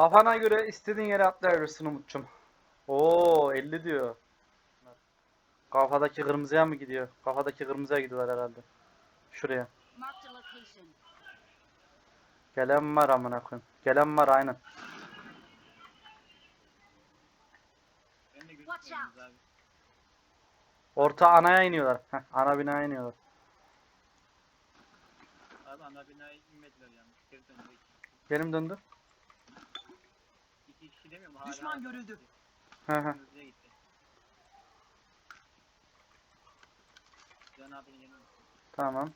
Kafana göre istediğin yere atlayabilirsin Umut'cum. Oo 50 diyor. Kafadaki kırmızıya mı gidiyor? Kafadaki kırmızıya gidiyorlar herhalde. Şuraya. Gelen var amına koyayım. Gelen var aynen. Orta anaya iniyorlar. Heh, ana binaya iniyorlar. Abi ana binaya inmediler yalnız. Geri döndü. Benim döndü. Düşman görüldü. Hı hı. Kırmızıya gitti. Can abinin yanına. Tamam.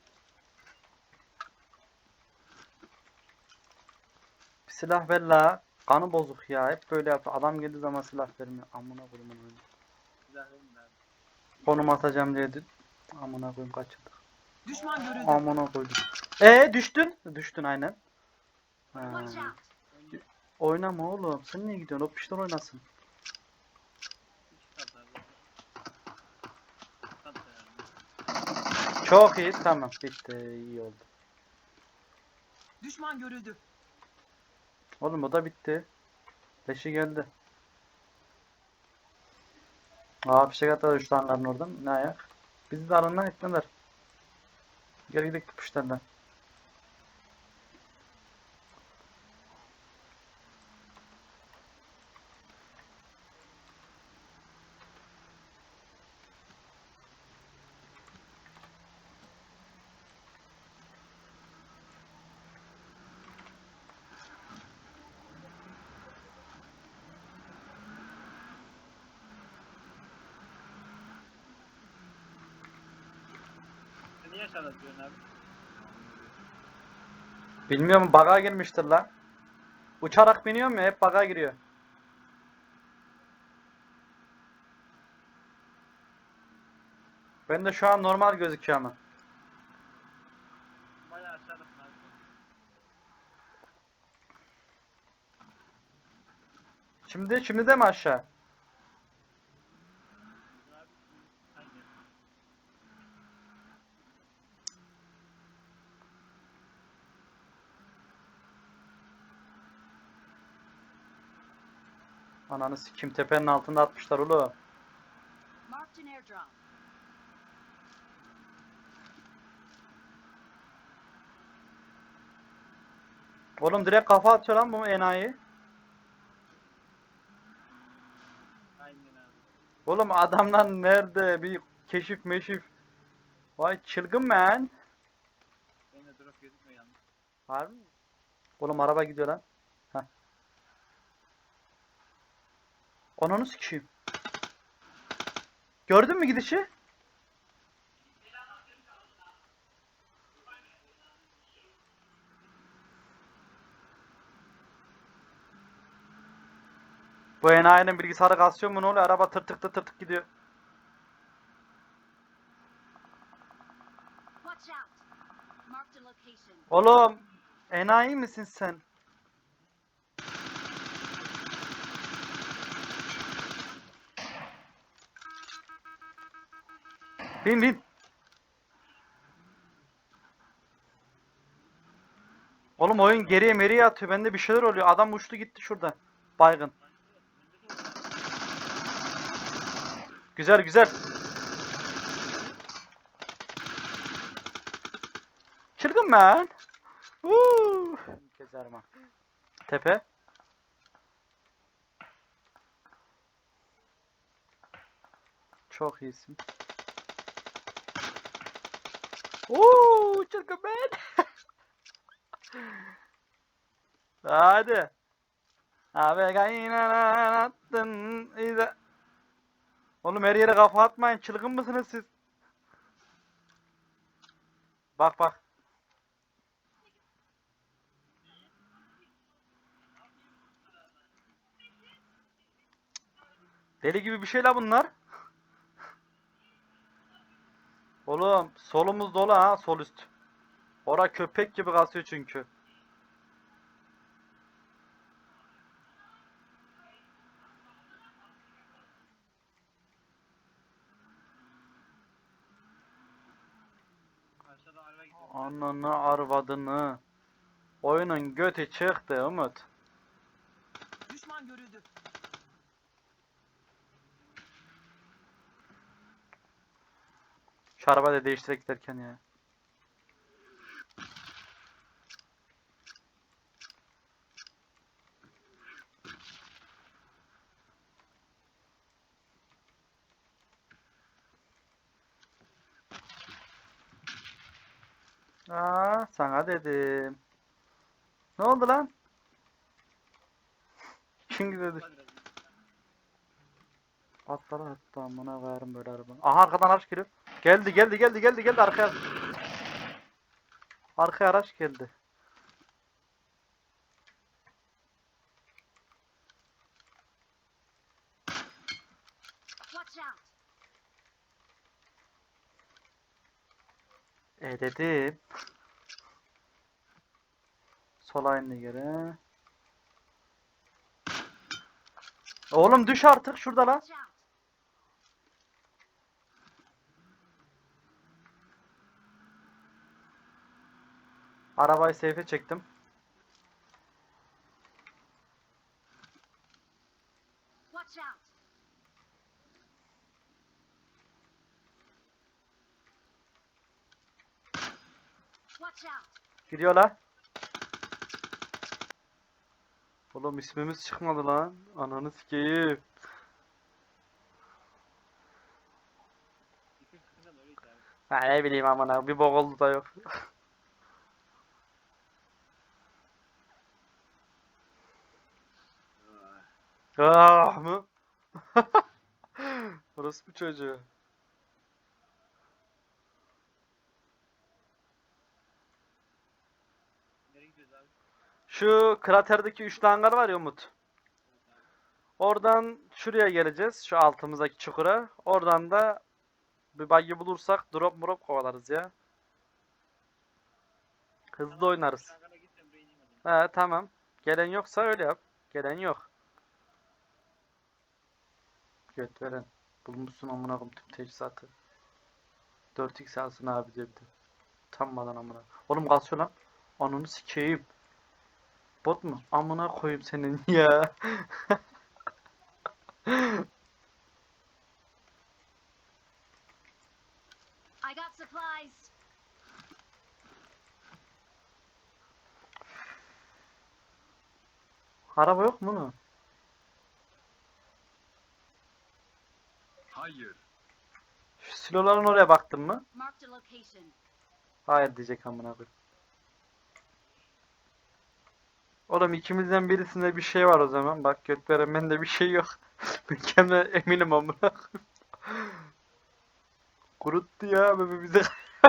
Bir silah ver la. Kanı bozuk ya. Hep böyle yapıyor. Adam geldiği zaman silah vermiyor. Amına koyayım onu. Silah verin abi. Konum atacağım diye. Amına koyayım kaçırdık. Düşman görüldü. Amına koydum. E düştün. Düştün aynen. Ha. Watch out. Oynama oğlum. Sen niye gidiyorsun? O pişler oynasın. Çok iyi. Tamam. Bitti. iyi oldu. Düşman görüldü. Oğlum o da bitti. Leşi geldi. Aa fişek atladı şu hangarın oradan. Ne ayak? Bizi de alandan ettiler. Gel gidelim pişlerden. Niye aşağıda duruyorsun abi? Bilmiyorum bug'a girmiştir la. Uçarak biniyorum ya hep bug'a giriyor. Ben de şu an normal gözüküyor ama. Bayağı. Şimdi şimdi de mi aşağı? Ananı sikim tepenin altında atmışlar oğlum. Oğlum direkt kafa atıyor lan bu enayi. Oğlum adamlar nerede bir keşif meşif. Vay çılgın yalnız. Harbi mi? Oğlum araba gidiyor lan. Ananı sikeyim. Gördün mü gidişi? Bu enayinin bilgisayarı kasıyor mu ne oluyor? Araba tır tık tır tık tık gidiyor. Oğlum enayi misin sen? Bin bin. Oğlum oyun geriye meriye atıyor. Bende bir şeyler oluyor. Adam uçtu gitti şurada. Baygın. Güzel güzel. Çılgın. Gezerim ha. Tepe. Çok iyisin. Oo, çılgın man. Hadi. Abi kaynanan attın. Oğlum her yere kafa atmayın. Çılgın mısınız siz? Bak bak. Deli gibi bir şey la bunlar. Oğlum solumuz dolu ha sol üst. Ora köpek gibi kasıyor çünkü. Ananı arvadını. Oyunun götü çıktı Umut. Düşman görüldü. Şu araba da değiştirek giderken ya. Aa, sana dedim. Ne oldu lan? Hadi biraz. Atlara attı amına koyarım böyle araba. Aha arkadan araç geliyor. Geldi geldi geldi geldi geldi arkaya. Arkaya araç geldi. E dedim. Sola indi geri. Oğlum düş artık şurada lan. Arabayı seyfe çektim. Gidiyorlar. Oğlum ismimiz çıkmadı lan. Ananı sikeyim. Abi. Ha ne bileyim amına bir bok oldu da yok. Ah mı? Orası bu çocuğu. Şu kraterdeki üçlü hangar var ya Umut. Oradan şuraya geleceğiz. Şu altımızdaki çukura. Oradan da bir buggy bulursak drop murop kovalarız ya. Hızlı oynarız. He tamam. Gelen yoksa öyle yap. Gelen yok. Göt veren. Bulmuşsun amına koyayım tüm teçhizatı. 4x alsın abi diye bir de. Utanmadan amına. Oğlum kasıyor lan. Ananı sikeyim. Bot mu? Amına koyayım senin ya. I got supplies! Araba yok mu lan? Hayır. Şu siloların oraya baktın mı? Hayır diyecek amına koyayım. Oğlum ikimizden birisinde bir şey var o zaman. Bak göt veren bende bir şey yok. ben kendime eminim amına koyayım. Kuruttu ya bebe bize.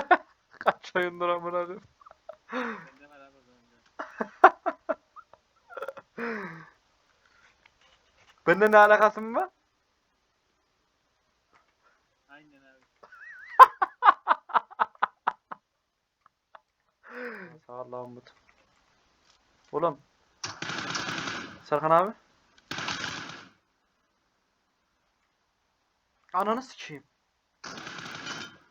Kaç oyundur amına koyayım. Bende ne alakası mı var? Aynen abi. Lan Umut. Oğlum. Serkan abi. Ananı sikeyim.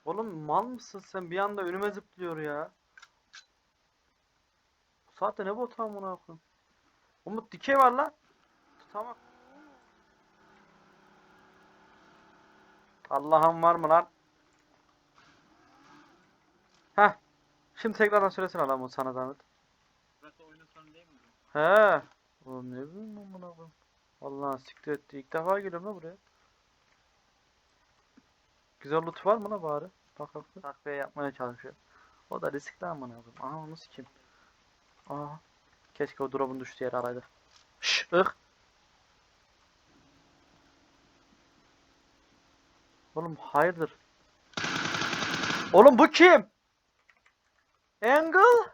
Oğlum mal mısın sen? Bir anda önüme zıplıyor ya. Bu saatte ne botu amına koyayım. Umut dikey var lan. Tamam. Allah'ım var mı lan? Heh. Şimdi tekrardan söylesene lan Umut sana zahmet. Burası oyunun sonu değil mi? He. Oğlum ne bileyim amına koyayım. Vallahi siktir etti. İlk defa geliyorum la buraya. Güzel loot var mı la bari? Bak bak. Takviye yapmaya çalışıyor. O da riskli amına koyayım. Aha onu sikeyim. Aa. Keşke o drop'un düştüğü yeri araydı. Şşş ıh. Oğlum hayırdır? Oğlum bu kim? Angle?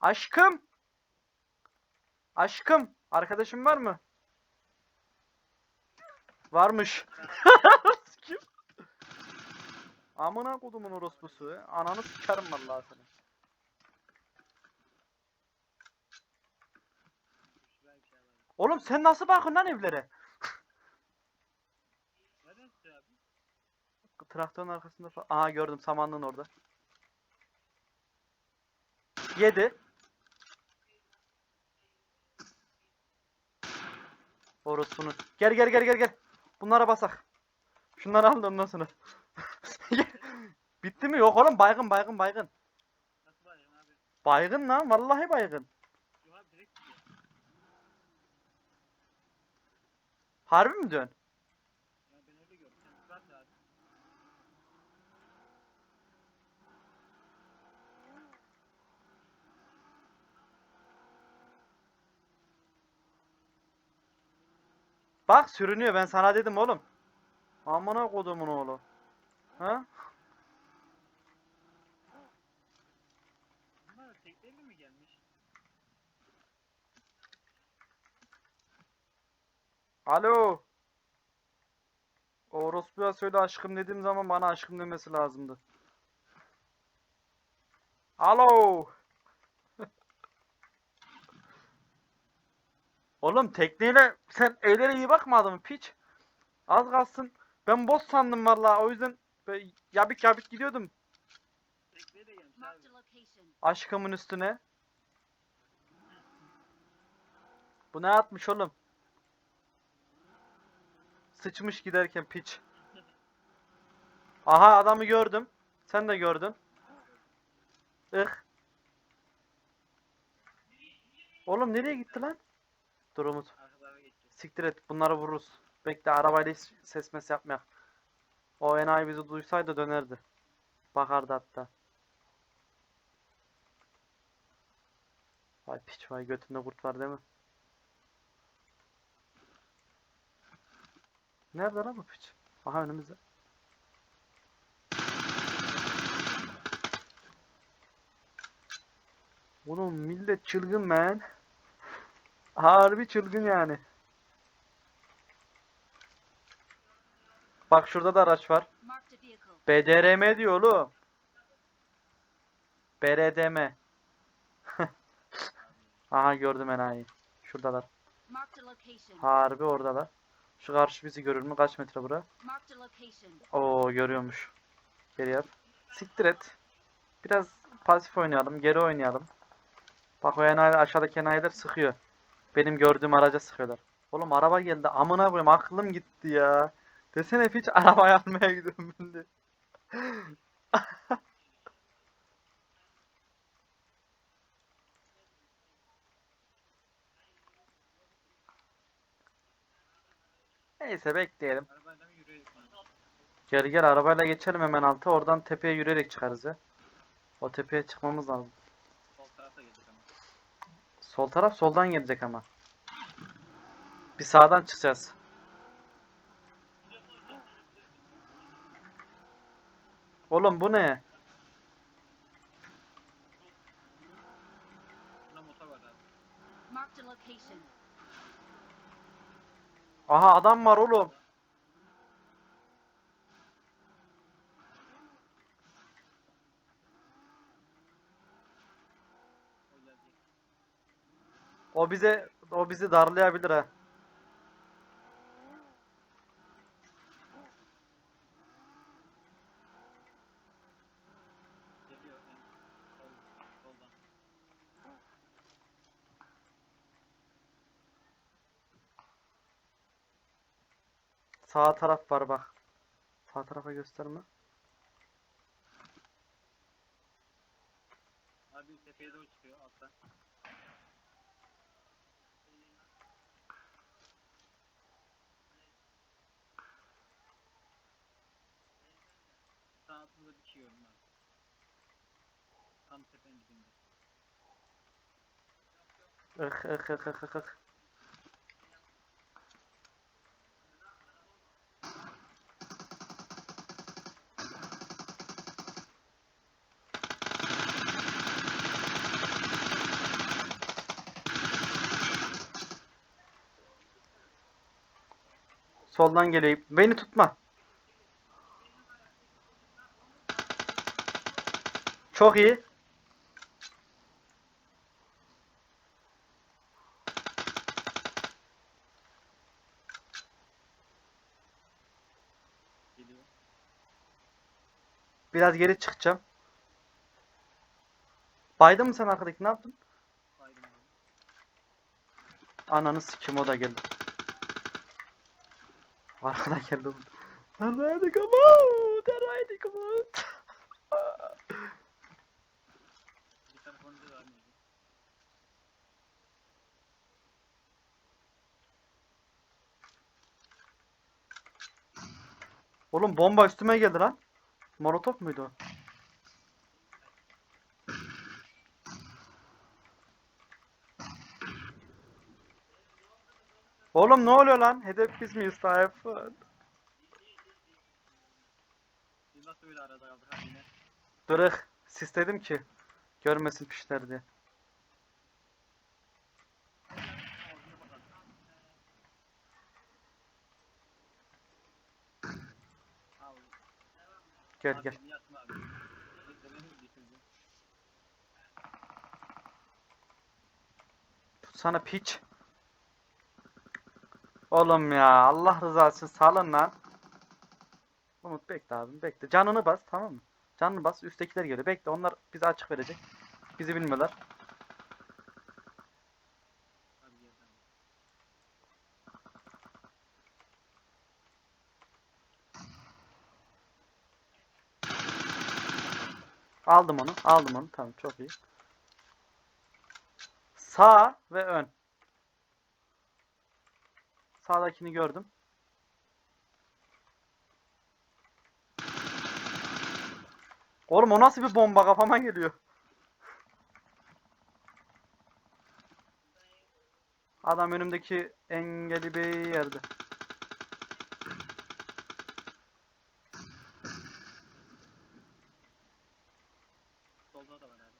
Aşkım? Aşkım, arkadaşın var mı? Varmış. Kim? Amına kodumun orospusu. Ananı sikerim vallahi seni. Oğlum sen nasıl bakın lan evlere? Traktörün arkasında falan. Aha gördüm samanlığın orada. Yedi. Orosunu. Gel gel gel gel gel. Bunlara basak. Şunları al da ondan sonra. Bitti mi? Yok oğlum baygın baygın baygın. Nasıl bayım abi? Baygın lan vallahi baygın. Harbi mi diyorsun? Ya ben öyle gördüm. Sen bırak da abi. Bak sürünüyor ben sana dedim oğlum. Amına kodumun oğlu. Ha? Bunlar tekneyle mi? Alo. Orospu'ya söyle aşkım dediğim zaman bana aşkım demesi lazımdı. Alo. Oğlum tekneyle sen eylere iyi bakmadın mı piç? Az kalsın. Ben boss sandım vallahi o yüzden yabik yabik gidiyordum aşkımın üstüne. Bu ne atmış oğlum? Sıçmış giderken piç. Aha adamı gördüm. Sen de gördün. Ih. Oğlum nereye gitti lan? Dur Umut. Siktir et. Bunları vururuz. Bekle arabayla hiç ses mes yapmayak. O enayi bizi duysaydı dönerdi. Bakardı hatta. Vay piç vay götünde kurt var değil mi? Nerede lan bu piç? Aha önümüzde. Oğlum millet çılgın man. Harbi çılgın yani. Bak şurada da araç var. BDRM diyor oğlum. BRDM. Aha gördüm enayi. Şuradalar. Harbi oradalar. Şu karşı bizi görür mü? Kaç metre bura? Oo görüyormuş. Geri yap. Siktir et. Biraz pasif oynayalım. Geri oynayalım. Bak o enayi aşağıdaki enayiler sıkıyor. Benim gördüğüm araca sıkıyorlar. Oğlum araba geldi. Amına koyayım aklım gitti ya. Desene hiç arabaya almaya gidiyorum ben de. Neyse bekleyelim. Gel gel arabayla geçelim hemen altı. Oradan tepeye yürüyerek çıkarız ya. O tepeye çıkmamız lazım. Sol tarafa gelecek ama. Sol taraf soldan gelecek ama. Bir sağdan çıkacağız. Oğlum bu ne? Aha adam var oğlum. O bize o bizi darlayabilir ha. Sağ taraf var bak. Sağ tarafa gösterme. Abi tepeye doğru çıkıyor altta. Şey gördüm abi. Tam tepenin dibinde. İh ih ih ih, ih. Soldan geleyim. Beni tutma. Çok iyi. Biraz geri çıkacağım. Baydın mı sen arkadaki ne yaptın? Baydım. Ananı sikim o da geldi. Arkadan geldi oğlum. Terraydı kamut. Terraydı kamut. Bir telefoncu da varmış. Oğlum bomba üstüme geldi lan. Molotof muydu o? Oğlum ne oluyor lan? Hedef biz miyiz Tayfun? Biz nasıl öyle arada kaldık ha yine? Bırak. Sistedim ki. Görmesin pişler diye. Gel gel. Sana piç. Oğlum ya Allah rızası için salın lan. Umut bekle abim bekle. Canını bas tamam mı? Canını bas üsttekiler geliyor. Bekle onlar bize açık verecek. Bizi bilmiyorlar. Aldım onu. Aldım onu. Tamam çok iyi. Sağ ve ön. Sağdakini gördüm. Oğlum o nasıl bir bomba kafama geliyor. Adam önümdeki engeli bir yerde. Solda da var abi.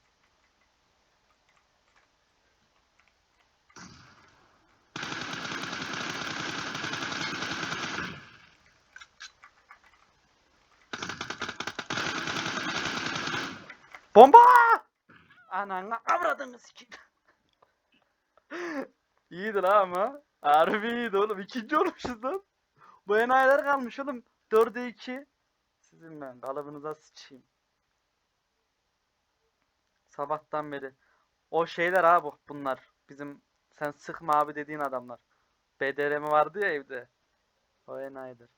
Bomba! Ananı avradını sikeyim. İyidir ha ama. Harbi iyiydi oğlum. İkinci olmuşuz lan. Bu enayiler kalmış oğlum. 4'e 2. Sizin ben kalıbınıza sıçayım. Sabahtan beri. O şeyler abi bunlar. Bizim sen sıkma abi dediğin adamlar. BDRM vardı ya evde. O enayidir.